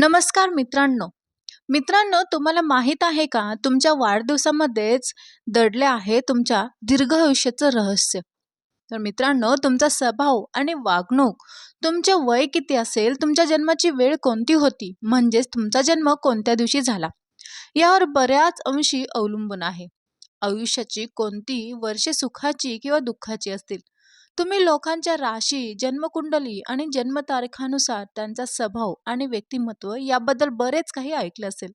नमस्कार मित्रांनो. मित्रांनो तुम्हाला माहीत आहे का? तुमच्या वाढदिवसामध्येच दडले आहे तुमच्या दीर्घ आयुष्याचं रहस्य. तर मित्रांनो तुमचा स्वभाव आणि वागणूक तुमचे वय किती असेल तुमच्या जन्माची वेळ कोणती होती म्हणजेच तुमचा जन्म कोणत्या दिवशी झाला यावर बऱ्याच अंशी अवलंबून आहे. आयुष्याची कोणती वर्षे सुखाची किंवा दुःखाची असतील तुम्ही लोकांच्या राशी जन्मकुंडली आणि जन्मतारखानुसार त्यांचा स्वभाव आणि व्यक्तिमत्व याबद्दल बरेच काही ऐकलं असेल.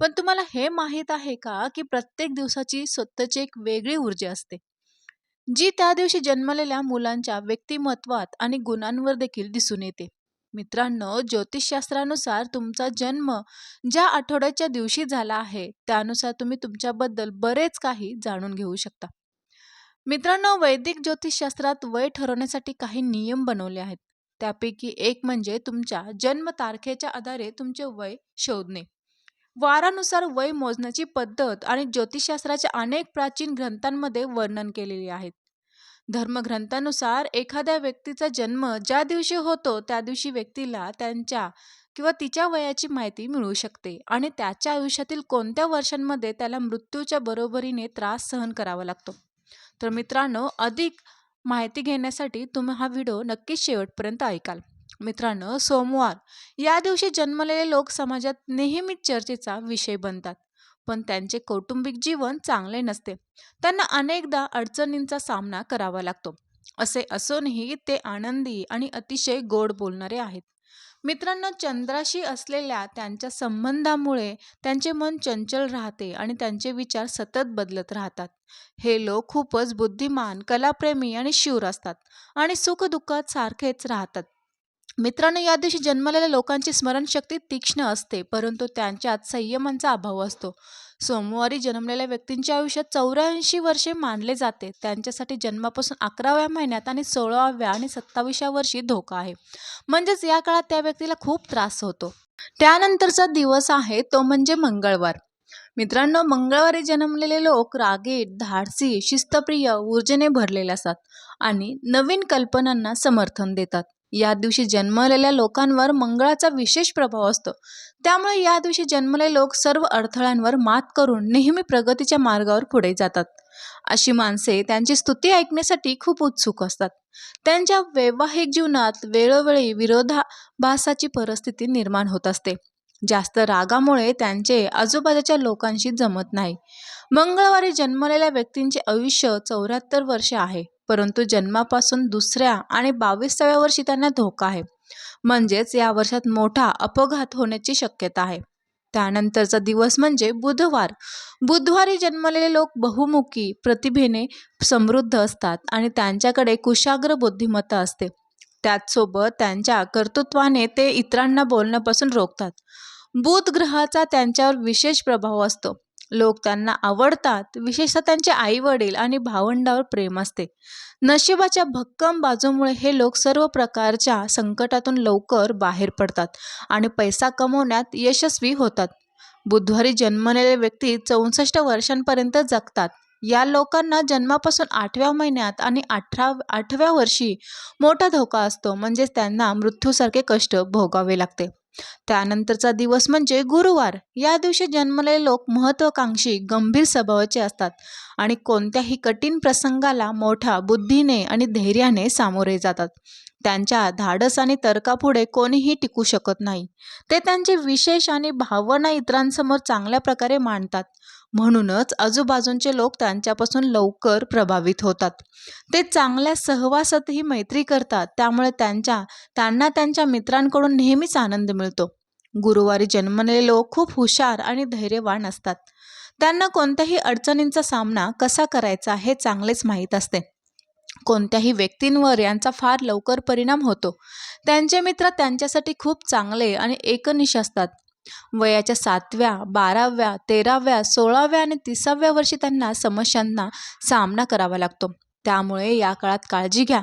पण तुम्हाला हे माहीत आहे का की प्रत्येक दिवसाची स्वतःची एक वेगळी ऊर्जा असते? जी त्या दिवशी जन्मलेल्या मुलांच्या व्यक्तिमत्वात आणि गुणांवर देखील दिसून येते. मित्रांनो ज्योतिषशास्त्रानुसार तुमचा जन्म ज्या आठवड्याच्या दिवशी झाला आहे त्यानुसार तुम्ही तुमच्याबद्दल बरेच काही जाणून घेऊ शकता. मित्रांनो वैदिक ज्योतिषशास्त्रात वय ठरवण्यासाठी काही नियम बनवले आहेत. त्यापैकी एक म्हणजे तुमच्या जन्मतारखेच्या आधारे तुमचे वय शोधणे. वारानुसार वय मोजण्याची पद्धत आणि ज्योतिषशास्त्राच्या अनेक प्राचीन ग्रंथांमध्ये वर्णन केलेले आहेत धर्मग्रंथानुसार एखाद्या व्यक्तीचा जन्म ज्या दिवशी होतो त्या दिवशी व्यक्तीला त्यांच्या किंवा तिच्या वयाची माहिती मिळू शकते आणि त्याच्या आयुष्यातील कोणत्या वर्षांमध्ये त्याला मृत्यूच्या बरोबरीने त्रास सहन करावा लागतो. तर मित्रांनो अधिक माहिती घेण्यासाठी तुम्ही हा व्हिडिओ नक्कीच शेवटपर्यंत ऐकाल. मित्रांनो सोमवार या दिवशी जन्मलेले लोक समाजात नेहमीच चर्चेचा विषय बनतात पण त्यांचे कौटुंबिक जीवन चांगले नसते. त्यांना अनेकदा अडचणींचा सामना करावा लागतो. असे असूनही ते आनंदी आणि अतिशय गोड बोलणारे आहेत. मित्रांनो चंद्राशी असलेल्या त्यांच्या संबंधामुळे त्यांचे मन चंचल राहते आणि त्यांचे विचार सतत बदलत राहतात. हे लोक खूपच बुद्धिमान कलाप्रेमी आणि शूर असतात आणि सुखदुःखात सारखेच राहतात. मित्रांनो या दिवशी जन्मलेल्या लोकांची स्मरणशक्ती तीक्ष्ण असते परंतु त्यांच्यात संयमांचा अभाव असतो. सोमवारी जन्मलेल्या व्यक्तींच्या आयुष्यात चौऱ्याऐंशी वर्षे मानले जाते. त्यांच्यासाठी जन्मापासून अकराव्या महिन्यात आणि सोळाव्या आणि सत्तावीसव्या वर्षी धोका आहे. म्हणजेच या काळात त्या व्यक्तीला खूप त्रास होतो. त्यानंतरचा दिवस आहे तो म्हणजे मंगळवार. मित्रांनो मंगळवारी जन्मलेले लोक रागीट धाडसी शिस्तप्रिय ऊर्जेने भरलेले असतात आणि नवीन कल्पनांना समर्थन देतात. या दिवशी जन्मलेल्या लोकांवर मंगळाचा विशेष प्रभाव असतो. त्यामुळे या दिवशी जन्मलेले लोक सर्व अडथळ्यांवर मात करून नेहमी प्रगतीच्या मार्गावर पुढे जातात. अशी माणसे त्यांची स्तुती ऐकण्यासाठी खूप उत्सुक असतात. त्यांच्या वैवाहिक जीवनात वेळोवेळी विरोधाभासाची परिस्थिती निर्माण होत असते. जास्त रागामुळे त्यांचे आजूबाजूच्या लोकांशी जमत नाही. मंगळवारी जन्मलेल्या व्यक्तींचे आयुष्य चौऱ्याहत्तर वर्ष आहे. परंतु जन्मापासून दुसऱ्या आणि बावीसाव्या वर्षी त्यांना धोका आहे. म्हणजेच या वर्षात मोठा अपघात होण्याची शक्यता आहे. त्यानंतरचा दिवस म्हणजे बुधवार. बुधवारी जन्मलेले लोक बहुमुखी प्रतिभेने समृद्ध असतात आणि त्यांच्याकडे कुशाग्र बुद्धिमत्ता असते. त्याचसोबत त्यांच्या कर्तृत्वाने ते इतरांना बोलण्यापासून रोखतात. बुध ग्रहाचा त्यांच्यावर विशेष प्रभाव असतो. लोक त्यांना आवडतात विशेषतः त्यांचे आई वडील आणि भावंडावर प्रेम असते. नशिबाच्या भक्कम बाजूमुळे हे लोक सर्व प्रकारच्या संकटातून लवकर बाहेर पडतात आणि पैसा कमवण्यात यशस्वी होतात. बुधवारी जन्मलेले व्यक्ती चौसष्ट वर्षांपर्यंत जगतात. या लोकांना जन्मापासून आठव्या महिन्यात आणि अठरा आठव्या वर्षी मोठा धोका असतो म्हणजेच त्यांना मृत्यूसारखे कष्ट भोगावे लागते. त्यानंतरचा दिवस म्हणजे गुरुवार. या दिवशी जन्मलेले लोक महत्त्वाकांक्षी गंभीर स्वभावाचे असतात आणि कोणत्याही कठीण प्रसंगाला मोठ्या बुद्धीने आणि धैर्याने सामोरे जातात. त्यांच्या धाडस आणि तर्कापुढे कोणीही टिकू शकत नाही. ते त्यांचे विशेष आणि भावना इतरांसमोर चांगल्या प्रकारे मांडतात. म्हणूनच आजूबाजूंचे लोक त्यांच्यापासून लवकर प्रभावित होतात. ते चांगल्या सहवासातही मैत्री करतात त्यामुळे त्यांच्या त्यांना त्यांच्या मित्रांकडून नेहमीच आनंद मिळतो. गुरुवारी जन्मलेले लोक खूप हुशार आणि धैर्यवान असतात. त्यांना कोणत्याही अडचणींचा सामना कसा करायचा हे चांगलेच माहीत असते. कोणत्याही व्यक्तींवर यांचा फार लवकर परिणाम होतो. त्यांचे मित्र त्यांच्यासाठी खूप चांगले आणि एकनिश असतात. वयाच्या सातव्या बाराव्या तेराव्या सोळाव्या आणि तिसाव्या वर्षी त्यांना समस्यांना सामना करावा लागतो. त्यामुळे या काळात काळजी घ्या.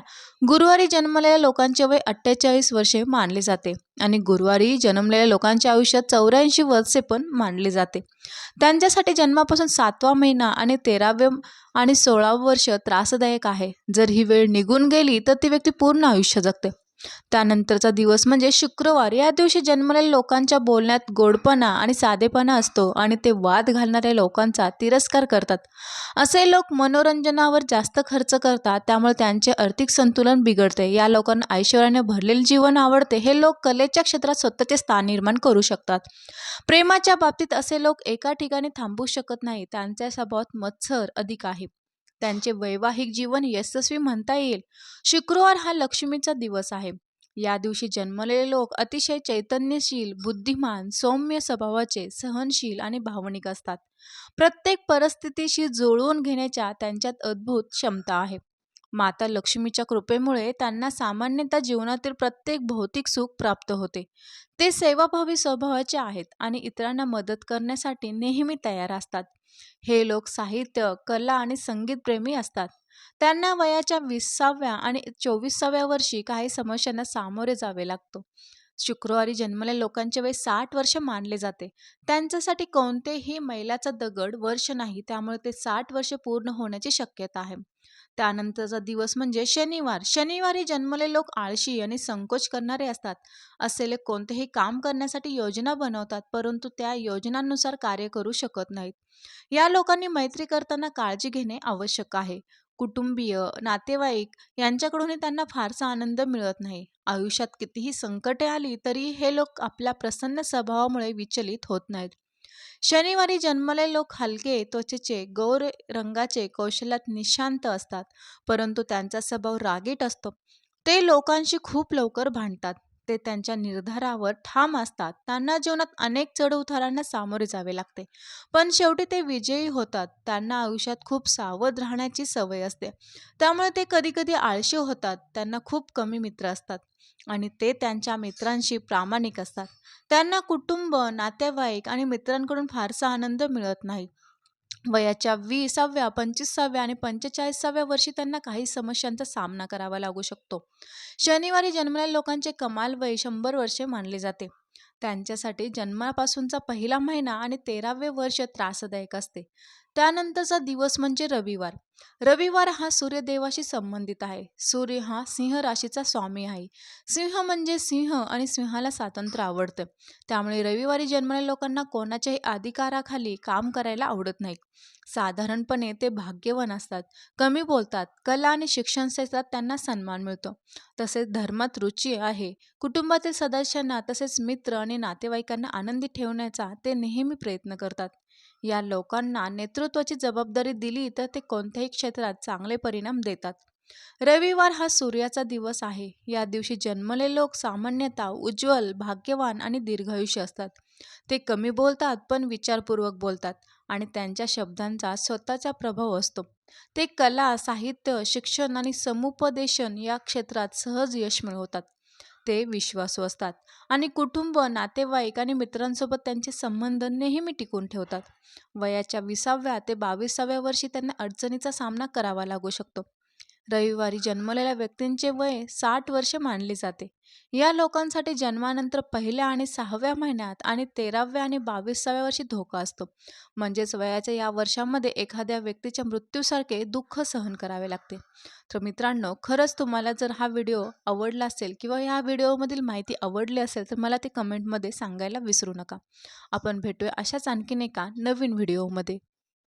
गुरुवारी जन्मलेल्या लोकांचे वय अठ्ठेचाळीस वर्षे मानले जाते आणि गुरुवारी जन्मलेल्या लोकांच्या आयुष्यात चौऱ्याऐंशी वर्षे पण मानले जाते. त्यांच्यासाठी जन्मापासून सातवा महिना आणि तेरावे आणि सोळावं वर्ष त्रासदायक आहे. जर ही वेळ निघून गेली तर ती व्यक्ती पूर्ण आयुष्य जगते. त्यानंतरचा दिवस म्हणजे शुक्रवार. या दिवशी जन्मलेल्या लोकांच्या बोलण्यात गोडपणा आणि साधेपणा असतो आणि ते वाद घालणाऱ्या लोकांचा तिरस्कार करतात. असे लोक मनोरंजनावर जास्त खर्च करतात त्यामुळे त्यांचे आर्थिक संतुलन बिघडते. या लोकांना ऐश्वर्याने भरलेले जीवन आवडते. हे लोक कलेच्या क्षेत्रात स्वतःचे स्थान निर्माण करू शकतात. प्रेमाच्या बाबतीत असे लोक एका ठिकाणी थांबू शकत नाही त्यांच्या स्वभावात मत्सर अधिक आहे. त्यांचे वैवाहिक जीवन यशस्वी म्हणता येईल. शुक्रवार हा लक्ष्मीचा दिवस आहे. या दिवशी जन्मलेले लोक अतिशय चैतन्यशील बुद्धिमान सौम्य स्वभावाचे सहनशील आणि भावनिक असतात. प्रत्येक परिस्थितीशी जुळवून घेण्याच्या त्यांच्यात अद्भुत क्षमता आहे. माता लक्ष्मीच्या कृपेमुळे त्यांना सामान्यतः जीवनातील प्रत्येक भौतिक सुख प्राप्त होते. ते सेवाभावी स्वभावाचे आहेत आणि इतरांना मदत करण्यासाठी नेहमी तयार असतात. हे लोक साहित्य कला आणि संगीत प्रेमी असतात. त्यांना वयाच्या विसाव्या आणि चोवीसाव्या वर्षी काही समस्यांना सामोरे जावे लागतो. शुक्रवारी जन्मलेल्या लोकांचे वय साठ वर्ष मानले जाते. त्यांच्यासाठी कोणतेही मैलाचा दगड वर्ष नाही त्यामुळे ते साठ वर्ष पूर्ण होण्याची शक्यता आहे. त्यानंतरचा दिवस म्हणजे शनिवार. शनिवारी जन्मले लोक आळशी आणि संकोच करणारे असतात. असलेले कोणतेही काम करण्यासाठी योजना बनवतात परंतु त्या योजनांनुसार कार्य करू शकत नाहीत. या लोकांनी मैत्री करताना काळजी घेणे आवश्यक आहे. कुटुंबीय नातेवाईक यांच्याकडूनही त्यांना फारसा आनंद मिळत नाही. आयुष्यात कितीही संकटे आली तरी हे लोक आपल्या प्रसन्न स्वभावामुळे विचलित होत नाहीत. शनिवारी जन्मले लोक हलके त्वचेचे गौर रंगाचे कौशल्यात निशांत असतात परंतु त्यांचा स्वभाव रागीट असतो. ते लोकांशी खूप लवकर भांडतात. ते त्यांच्या निर्धारावर ठाम असतात. त्यांना जीवनात अनेक चढउतारांना सामोरे जावे लागते. पण शेवटी ते विजयी होतात. त्यांना आयुष्यात खूप सावध राहण्याची सवय असते. त्यामुळे ते कधीकधी आळशी होतात. त्यांना खूप कमी मित्र असतात. आणि ते त्यांच्या मित्रांशी प्रामाणिक असतात. त्यांना कुटुंब नातेवाईक आणि मित्रांकडून फारसा आनंद मिळत नाही. वयाच्या विसाव्या पंचवीसाव्या आणि पंचेचाळीसाव्या वर्षी त्यांना काही समस्यांचा सामना करावा लागू शकतो. शनिवारी जन्मलेल्या लोकांचे कमाल वय शंभर वर्षे मानले जाते. त्यांच्यासाठी जन्मापासूनचा पहिला महिना आणि तेरावे वर्ष त्रासदायक असते. त्यानंतरचा दिवस म्हणजे रविवार. रविवार हा सूर्यदेवाशी संबंधित आहे. सूर्य हा सिंह राशीचा स्वामी आहे. सिंह म्हणजे सिंह आणि सिंहाला स्वातंत्र्य आवडतं. त्यामुळे रविवारी जन्मलेल्या लोकांना कोणाच्याही अधिकाराखाली काम करायला आवडत नाही. साधारणपणे ते भाग्यवान असतात. कमी बोलतात. कला आणि शिक्षण क्षेत्रात त्यांना सन्मान मिळतो. तसेच धर्मात रुची आहे. कुटुंबातील सदस्यांना तसेच मित्र आणि नातेवाईकांना आनंदी ठेवण्याचा ते नेहमी प्रयत्न करतात. या लोकांना नेतृत्वाची जबाबदारी दिली तर ते कोणत्याही क्षेत्रात चांगले परिणाम देतात. रविवार हा सूर्याचा दिवस आहे. या दिवशी जन्मले लोक सामान्यतः उज्ज्वल भाग्यवान आणि दीर्घायुष्य असतात. ते कमी बोलतात पण विचारपूर्वक बोलतात आणि त्यांच्या शब्दांचा स्वतःचा प्रभाव असतो. ते कला साहित्य शिक्षण आणि समुपदेशन या क्षेत्रात सहज यश मिळवतात. ते विश्वासू असतात आणि कुटुंब नातेवाईक आणि मित्रांसोबत त्यांचे संबंध नेहमी टिकून ठेवतात. वयाच्या विसाव्या ते बावीसाव्या वर्षी त्यांना अडचणीचा सामना करावा लागू शकतो. रविवारी जन्मलेल्या व्यक्तींचे वय साठ वर्ष मानले जाते. या लोकांसाठी जन्मानंतर पहिल्या आणि सहाव्या महिन्यात आणि तेराव्या आणि बावीसाव्या वर्षी धोका असतो. म्हणजेच वयाच्या या वर्षामध्ये एखाद्या व्यक्तीच्या मृत्यूसारखे दुःख सहन करावे लागते. तर मित्रांनो खरंच तुम्हाला जर हा व्हिडिओ आवडला असेल किंवा या व्हिडिओमधील माहिती आवडली असेल तर मला ते कमेंटमध्ये सांगायला विसरू नका. आपण भेटूया अशाच आणखीन एका नवीन व्हिडिओमध्ये.